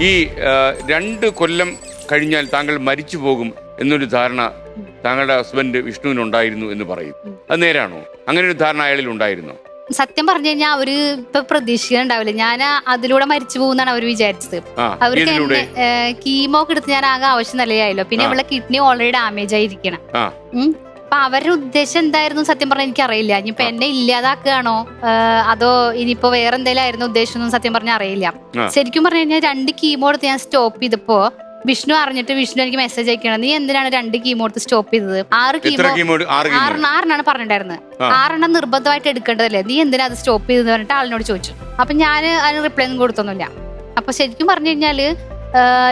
ഈ രണ്ട് കൊല്ലം കഴിഞ്ഞാൽ താങ്കൾ മരിച്ചു പോകും എന്നൊരു ധാരണ താങ്കളുടെ ഹസ്ബൻഡ് വിഷ്ണുവിനുണ്ടായിരുന്നു എന്ന് പറയും. അത് നേരാണോ? അങ്ങനെ ഒരു ധാരണ അയാളിൽ ഉണ്ടായിരുന്നു? സത്യം പറഞ്ഞു കഴിഞ്ഞാൽ അവർ ഇപ്പൊ പ്രതീക്ഷിക്കുന്നുണ്ടാവില്ല ഞാൻ അതിലൂടെ മരിച്ചു പോകുന്നാണ് അവർ വിചാരിച്ചത്. അവർക്ക് എന്നെ കീമോ ഒക്കെ എടുത്ത് ഞാൻ ആകെ ആവശ്യം നിലയായല്ലോ. പിന്നെ ആ. കിഡ്നി ഓൾറെഡി ഡാമേജ് ആയിരിക്കണം. അപ്പൊ അവരുടെ ഉദ്ദേശം എന്തായിരുന്നു? സത്യം പറഞ്ഞാൽ എനിക്ക് അറിയില്ല ഇനിയിപ്പോ. എന്നെ ഇല്ലാതാക്കുകയാണോ? അതോ ഇനിയിപ്പോ വേറെ എന്തെങ്കിലും ആയിരുന്നു ഉദ്ദേശം എന്നും സത്യം പറഞ്ഞാൽ അറിയില്ല. ശരിക്കും പറഞ്ഞു കഴിഞ്ഞാൽ രണ്ട് കീമോ എടുത്ത് ഞാൻ സ്റ്റോപ്പ് ചെയ്തപ്പോ വിഷ്ണു അറിഞ്ഞിട്ട് വിഷ്ണു എനിക്ക് മെസ്സേജ് അയക്കണം നീ എന്തിനാണ് രണ്ട് കീമോ എടുത്ത് സ്റ്റോപ്പ് ചെയ്തത്? ആറ് കീമോഡ് കീമോ കീമോ ആറ് കീമോ? ആറെണ്ണം ആറെണ്ണാണ് പറഞ്ഞിട്ടുണ്ടായിരുന്നത് ആറെണ്ണം നിർബന്ധമായിട്ട് എടുക്കേണ്ടതല്ലേ? നീ എന്തിനാ അത് സ്റ്റോപ്പ് ചെയ്തെന്ന് പറഞ്ഞിട്ട് ആളിനോട് ചോദിച്ചു. അപ്പൊ ഞാൻ അതിന് റിപ്ലൈ ഒന്നും കൊടുത്തൊന്നുമില്ല. അപ്പൊ ശരിക്കും പറഞ്ഞു കഴിഞ്ഞാൽ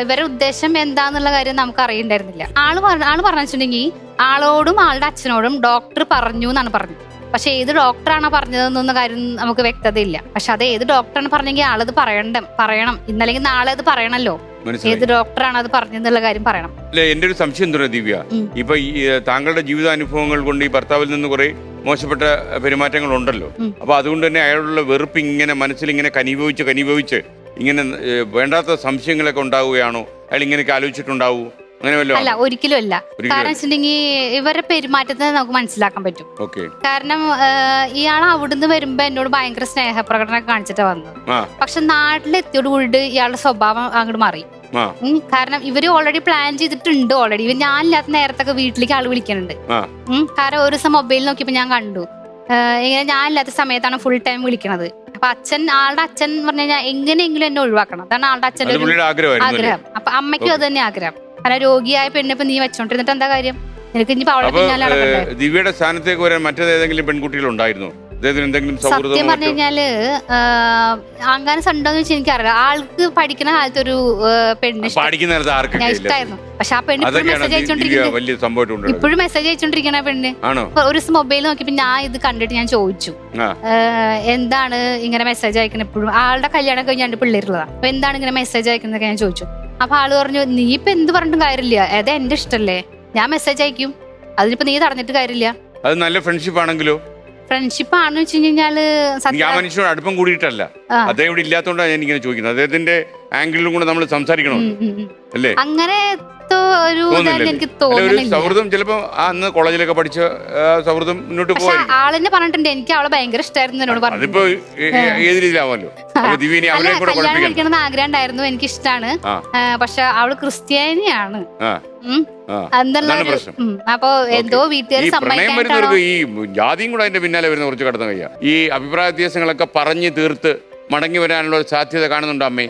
ഇവരുടെ ഉദ്ദേശം എന്താന്നുള്ള കാര്യം നമുക്ക് അറിയണ്ടായിരുന്നില്ല ആൾ പറഞ്ഞ- ആൾ പറഞ്ഞു വെച്ചിട്ടുണ്ടെങ്കിൽ ആളോടും ആളുടെ അച്ഛനോടും ഡോക്ടർ പറഞ്ഞു എന്നാണ് പറഞ്ഞത്. പക്ഷെ ഏത് ഡോക്ടറാണോ പറഞ്ഞതെന്നൊന്നും കാര്യം നമുക്ക് വ്യക്തതയില്ല. പക്ഷെ അത് ഏത് ഡോക്ടറാണ് പറഞ്ഞെങ്കിൽ ആളത് പറയണ്ട പറയണം. ഇന്നല്ലെങ്കിൽ നാളെ അത് പറയണല്ലോ. ഏത് ഡോക്ടറാണ് അത് പറഞ്ഞതെന്നുള്ള കാര്യം പറയണം. അല്ലെ എന്റെ ഒരു സംശയം എന്താ ദിവ്യ. ഇപ്പൊ ഈ താങ്കളുടെ ജീവിതാനുഭവങ്ങൾ കൊണ്ട് ഈ ഭർത്താവിൽ നിന്ന് കുറെ മോശപ്പെട്ട പെരുമാറ്റങ്ങൾ ഉണ്ടല്ലോ. അപ്പൊ അതുകൊണ്ട് തന്നെ അയാളുള്ള വെറുപ്പ് ഇങ്ങനെ മനസ്സിൽ ഇങ്ങനെ കനിഭവിച്ച് കനിഭവിച്ച് ഇങ്ങനെ വേണ്ടാത്ത സംശയങ്ങളൊക്കെ ഉണ്ടാവുകയാണോ? അയാൾ ഇങ്ങനെയൊക്കെ ആലോചിച്ചിട്ടുണ്ടാവൂ അല്ല ഒരിക്കലും അല്ല. കാരണം വെച്ചിട്ടുണ്ടെങ്കിൽ ഇവരുടെ പെരുമാറ്റത്തെ നമുക്ക് മനസ്സിലാക്കാൻ പറ്റും. കാരണം ഇയാൾ അവിടുന്ന് വരുമ്പോ എന്നോട് ഭയങ്കര സ്നേഹപ്രകടനം കാണിച്ചിട്ട് വന്നത്. പക്ഷെ നാട്ടിലെത്തിയോട് കൂടി ഇയാളുടെ സ്വഭാവം അങ്ങോട്ട് മാറി. കാരണം ഇവർ ഓൾറെഡി പ്ലാൻ ചെയ്തിട്ടുണ്ട് ഓൾറെഡി ഇവർ ഞാനില്ലാത്ത നേരത്തൊക്കെ വീട്ടിലേക്ക് ആൾ വിളിക്കുന്നുണ്ട്. കാരണം ഒരു ദിവസം മൊബൈൽ നോക്കിയപ്പോ ഞാൻ കണ്ടു. ഇങ്ങനെ ഞാൻ ഇല്ലാത്ത സമയത്താണ് ഫുൾ ടൈം വിളിക്കണത്. അപ്പൊ അച്ഛൻ ആളുടെ അച്ഛൻ എന്ന് പറഞ്ഞു കഴിഞ്ഞാൽ എങ്ങനെയെങ്കിലും എന്നെ ഒഴിവാക്കണം. അതാണ് ആളുടെ അച്ഛന്റെ അത് ഒരു പുള്ളിയുടെ ആഗ്രഹമായിരുന്നു അല്ലേ? ആഗ്രഹം. അപ്പൊ അമ്മയ്ക്കും അത് തന്നെ ആഗ്രഹം. കാരണം രോഗിയായ പെണ്ണിപ്പൊ നീ വെച്ചോണ്ടിരുന്നിട്ട് എന്താ കാര്യം? നിനക്ക് ഇനി അവളെ അപ്പൊ പിന്നാലെ നടക്കണ്ടേ? ഏ, ദിവ്യയുടെ സ്ഥാനത്തേക്ക് വരാൻ മറ്റേതെങ്കിലും പെൺകുട്ടികൾ ഉണ്ടായിരുന്നോ? സത്യം പറഞ്ഞു കഴിഞ്ഞാൽ അങ്ങനെ ഉണ്ടോന്ന് വെച്ചാൽ എനിക്കറിയില്ല. ആൾക്ക് പഠിക്കുന്ന കാലത്ത് ഒരു പെണ്ണ് ഇഷ്ടമായിരുന്നു പക്ഷെ ആ പെണ്ണ് ഇപ്പോഴും മെസ്സേജ് അയച്ചോണ്ടിരിക്കുന്നു. അയച്ചോണ്ടിരിക്കുന്നത് ഇപ്പോഴും മെസ്സേജ് അയച്ചോണ്ടിരിക്കണ പെണ്ണ്. ഒരു ദിവസം മൊബൈൽ നോക്കിയപ്പോ ഞാൻ ഇത് കണ്ടിട്ട് ഞാൻ ചോദിച്ചു. എന്താണ് ഇങ്ങനെ മെസ്സേജ് അയക്കുന്നത് ഇപ്പോഴും? ആളുടെ കല്യാണം കഴിഞ്ഞ് രണ്ട് പിള്ളേരുള്ളതാണ് അപ്പൊ എന്താണ് ഇങ്ങനെ മെസ്സേജ് അയക്കുന്നതൊക്കെ ഞാൻ ചോദിച്ചു. അപ്പൊ ആൾ പറഞ്ഞു നീ ഇപ്പൊ എന്ത് പറഞ്ഞിട്ടും കാര്യമില്ല. അത് എന്റെ ഇഷ്ടല്ലേ? ഞാൻ മെസ്സേജ് അയക്കും. അതിനിപ്പോ നീ തടഞ്ഞിട്ട് കാര്യമില്ല. അത് നല്ല ഫ്രണ്ട്ഷിപ്പ് ആണെങ്കിലോ? ഫ്രണ്ട്ഷിപ്പ് ആണെന്ന് വെച്ച് കഴിഞ്ഞാൽ എനിക്ക് ആ മനുഷ്യനോട് അടുപ്പം കൂടിയിട്ടല്ല. അദ്ദേഹം ഇവിടെ ഇല്ലാത്തതുകൊണ്ടാണ് ഞാൻ ഇങ്ങനെ ചോദിക്കുന്നത് അദ്ദേഹത്തിന്റെ ആംഗിളിലും കൂടെ നമ്മൾ സംസാരിക്കണം. അല്ലേ അങ്ങനെ ത- ഒരു ഇതായിട്ട് എനിക്ക് അല്ല ഒരു തോന്നുന്നില്ല സൗഹൃദം ചിലപ്പോ ആ അന്ന് കോളേജിലൊക്കെ പഠിച്ച ആ, സൗഹൃദം മുന്നോട്ട് പക്ഷെ പറഞ്ഞിട്ടുണ്ട്. എനിക്ക് അവളെ ഭയങ്കര ഇഷ്ടമായിരുന്നു എന്നോട് പറഞ്ഞു അതിപ്പോ ഏ- ഏ- ഏത് രീതിയിലാവാമല്ലോ അപ്പൊ ദിവ്യനെ അവരെ കൂടെ കല്യാണം കുഴപ്പിക്കണം കഴിക്കണം എന്ന് ആഗ്രഹം ഉണ്ടായിരുന്നു എനിക്ക് ഇഷ്ടമാണ് ആ പക്ഷെ അവൾ ക്രിസ്ത്യാനിയാണ്. ആ. ഉം. ആ. എന്നുള്ള അതാണ് ഒരു- പ്രശ്നം. ഉം. അപ്പൊ എന്തോ വീട്ടുകാർ ഈ പ്രണയം സമ്മതിക്കാനാണോ വരുന്നവർക്ക് ഈ ജാതിയും കൂടെ അതിന്റെ പിന്നാലെ വരുന്ന കുറച്ച് കടന്നു കഴിയാ. ഈ അഭിപ്രായ വ്യത്യാസങ്ങളൊക്കെ പറഞ്ഞു തീർത്ത് മടങ്ങി വരാനുള്ള ഒരു സാധ്യത കാണുന്നുണ്ടോ അമ്മേ?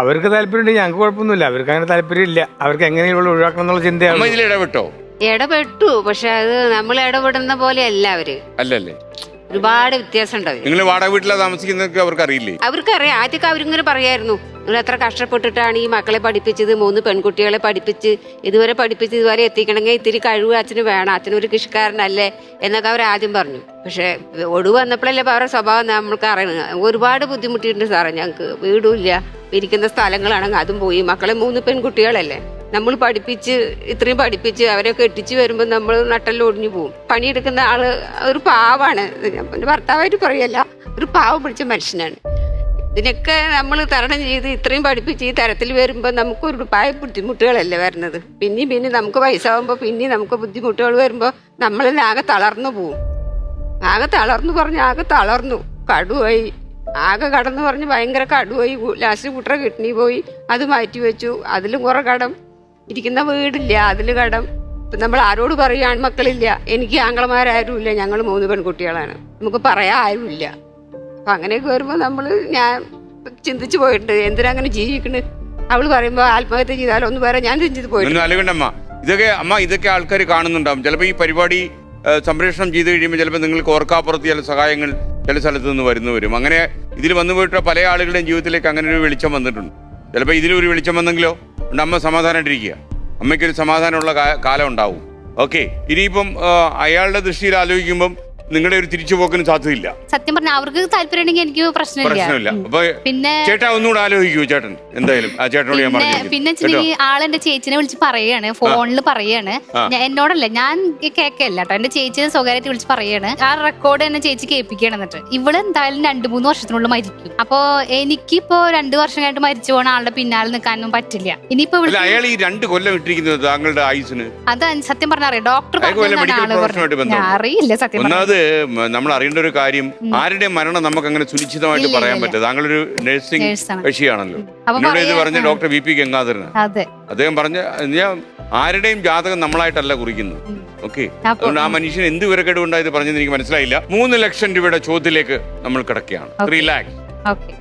അവർക്ക് താല്പര്യമുണ്ട് ഞങ്ങൾക്ക് കുഴപ്പമൊന്നുമില്ല. അവർക്ക് അങ്ങനെ താല്പര്യമില്ല. അവർക്ക് എങ്ങനെയുള്ള ഒഴിവാക്കണം എന്നുള്ള അമ്മ ചിന്തയാണ് ഇതിൽ ഇടപെട്ടോ? ഇടപെട്ടു. പക്ഷെ അത് നമ്മൾ ഇടപെടുന്ന പോലെയല്ല അവർ. അല്ലല്ലേ? ഒരുപാട് വ്യത്യാസം ഉണ്ട് അവർ നിങ്ങൾ വാടക വീട്ടിലാ താമസിക്കുന്നതൊക്കെ അവർക്ക് അറിയില്ലേ അവർക്കറിയാം. ആദ്യമൊക്കെ അവരിങ്ങനെ പറയായിരുന്നു. നിങ്ങൾ എത്ര കഷ്ടപ്പെട്ടിട്ടാണ് ഈ മക്കളെ പഠിപ്പിച്ചത്? മൂന്ന് പെൺകുട്ടികളെ പഠിപ്പിച്ച് ഇതുവരെ പഠിപ്പിച്ച് ഇതുവരെ എത്തിക്കണമെങ്കിൽ ഇത്തിരി കഴിവ് അച്ഛന് വേണം. അച്ഛനൊരു കൃഷിക്കാരനല്ലേ എന്നൊക്കെ അവർ ആദ്യം പറഞ്ഞു. പക്ഷെ ഒടുവ് വന്നപ്പോഴല്ലേ അവരുടെ സ്വഭാവം നമ്മൾക്ക് അറിയണം ഒരുപാട് ബുദ്ധിമുട്ടിയിട്ടുണ്ട് സാറേ. ഞങ്ങൾക്ക് വീടുമില്ല ഇരിക്കുന്ന സ്ഥലങ്ങളാണെങ്കിൽ അതും പോയി. മക്കളെ മൂന്ന് പെൺകുട്ടികളല്ലേ. നമ്മൾ പഠിപ്പിച്ച് ഇത്രയും പഠിപ്പിച്ച് അവരെ കെട്ടിച്ച് വരുമ്പോൾ നമ്മൾ നട്ടെല്ലാം ഒടിഞ്ഞു പോകും പണിയെടുക്കുന്ന ആൾ ഒരു പാവാണ്. എന്റെ ഭർത്താവായിട്ട് പറയല്ല. ഒരു പാവം പിടിച്ച മനുഷ്യനാണ്. ഇതിനൊക്കെ നമ്മൾ തരണം ചെയ്ത് ഇത്രയും പഠിപ്പിച്ച് ഈ തരത്തിൽ വരുമ്പോൾ നമുക്ക് ഒരു പായ ബുദ്ധിമുട്ടുകളല്ലേ വരുന്നത്. പിന്നെയും പിന്നെ നമുക്ക് പൈസ വയസ്സാവുമ്പോൾ പിന്നെയും നമുക്ക് ബുദ്ധിമുട്ടുകൾ വരുമ്പോൾ നമ്മളെല്ലാം ആകെ തളർന്നു പോവും. ആകെ തളർന്നു പറഞ്ഞ് ആകെ തളർന്നു. കടുവായി. ആകെ കടന്ന് പറഞ്ഞ് ഭയങ്കര കടുവായി. ലാസ്റ്റ് കുട്ടറ കിഡ്നി പോയി. അത് മാറ്റി വെച്ചു. അതിലും കുറെ കടം. ഇരിക്കുന്ന വീടില്ല അതിൽ കടം. നമ്മൾ ആരോട് പറയും മക്കളില്ല എനിക്ക് ആങ്ങളമാരാരും ഇല്ല ഞങ്ങൾ മൂന്ന് പെൺകുട്ടികളാണ്. നമുക്ക് പറയാൻ ആരുമില്ല. അപ്പം അങ്ങനെയൊക്കെ വരുമ്പോൾ നമ്മൾ ഞാൻ ചിന്തിച്ചു പോയിട്ടുണ്ട്. എന്തിനാ അങ്ങനെ ജീവിക്കണ്? അവൾ പറയുമ്പോൾ ആത്മഹത്യ ചെയ്താലോ? ഒന്ന് പറയാൻ ഞാൻ ചിന്തിച്ചു ആലോചിക്കണ്ട ഇതൊക്കെ അമ്മ ഇതൊക്കെ ആൾക്കാർ കാണുന്നുണ്ടാവും. ചിലപ്പോൾ ഈ പരിപാടി സംപ്രേഷണം ചെയ്ത് കഴിയുമ്പോൾ ചിലപ്പോൾ നിങ്ങൾക്ക് ഓർക്കാപ്പുറത്ത് ചില സഹായങ്ങൾ ചില സ്ഥലത്ത് നിന്ന് വരുന്നവരും അങ്ങനെ ഇതിൽ വന്നു പോയിട്ട് പല ആളുകളുടെയും ജീവിതത്തിലേക്ക് അങ്ങനെ ഒരു വെളിച്ചം വന്നിട്ടുണ്ട്. ചിലപ്പോൾ ഇതിലൊരു വെളിച്ചം വന്നെങ്കിലോ അതുകൊണ്ട് അമ്മ സമാധാനമായിട്ടിരിക്കുക. അമ്മയ്ക്കൊരു സമാധാനമുള്ള കാലം ഉണ്ടാവും. ഓക്കെ ഇനിയിപ്പം അയാളുടെ ദൃഷ്ടിയിൽ ആലോചിക്കുമ്പം നിങ്ങളുടെ ഒരു തിരിച്ചു തിരിച്ചുപോക്കിന് സാധ്യതയില്ല. സത്യം പറഞ്ഞാൽ അവർക്ക് താല്പര്യമുണ്ടെങ്കിൽ എനിക്ക് പ്രശ്നമില്ല. പ്രശ്നമില്ല. അപ്പൊ പിന്നെ ചേട്ടൻ ഒന്നുകൂടെ ആലോചിക്കൂ ചേട്ടൻ? എന്തായാലും ആ ചേട്ടനോട് ഞാൻ പിന്നെ പറഞ്ഞു പിന്നെ ആളെന്റെ ചേച്ചിനെ വിളിച്ച് പറയാണ് ഫോണിൽ പറയാണ്. ആ. ഞാൻ- എന്നോടല്ല ഞാൻ കേക്കല്ല കേട്ടോ. എന്റെ ചേച്ചിനെ സ്വകാര്യത്തിൽ വിളിച്ച് പറയാണ്. ആ റെക്കോർഡ് എന്നെ ചേച്ചി കേൾപ്പിക്കണം എന്നിട്ട്. ഇവൾ എന്തായാലും രണ്ടു മൂന്ന് വർഷത്തിനുള്ളിൽ മരിക്കും. അപ്പൊ എനിക്കിപ്പോ രണ്ടു വർഷം കഴിഞ്ഞിട്ട് മരിച്ചു പോണ ആളുടെ പിന്നാലെ നിൽക്കാനൊന്നും പറ്റില്ല. ഇനിയിപ്പോ അല്ല അയാൾ ഈ രണ്ട് കൊല്ലം ഇട്ടിരിക്കുന്നത് താങ്കളുടെ ആയുസിന് അത് സത്യം പറഞ്ഞാൽ അറിയാം? ഡോക്ടർ അയാൾക്ക് വല്ല പറഞ്ഞു medical ആൾ profession-ആയിട്ട് ബന്ധമുണ്ടോ? അറിയില്ല സത്യം ഒന്നാമത് നമ്മൾ അറിയേണ്ട ഒരു കാര്യം ആരുടെ മരണം നമുക്ക് അങ്ങനെ സുനിശ്ചിതമായിട്ട് പറയാൻ പറ്റില്ല. പറ്റും താങ്കളൊരു നഴ്സിംഗ്. കക്ഷിയാണല്ലോ. എന്നോട് ഇത് പറഞ്ഞ ഡോക്ടർ വി പി ഗംഗാധരൻ അദ്ദേഹം പറഞ്ഞ ഞാൻ ആരുടെയും ജാതകം നമ്മളായിട്ടല്ല കുറിക്കുന്നത്. ഓക്കെ. അതുകൊണ്ട് ആ മനുഷ്യൻ എന്ത് വിവരക്കേട് ഉണ്ടായത് പറഞ്ഞെന്ന് എനിക്ക് മനസ്സിലായില്ല. മൂന്ന് ലക്ഷം രൂപയുടെ ചോദ്യത്തിലേക്ക് നമ്മൾ കിടക്കുകയാണ്. Three lakhs okay.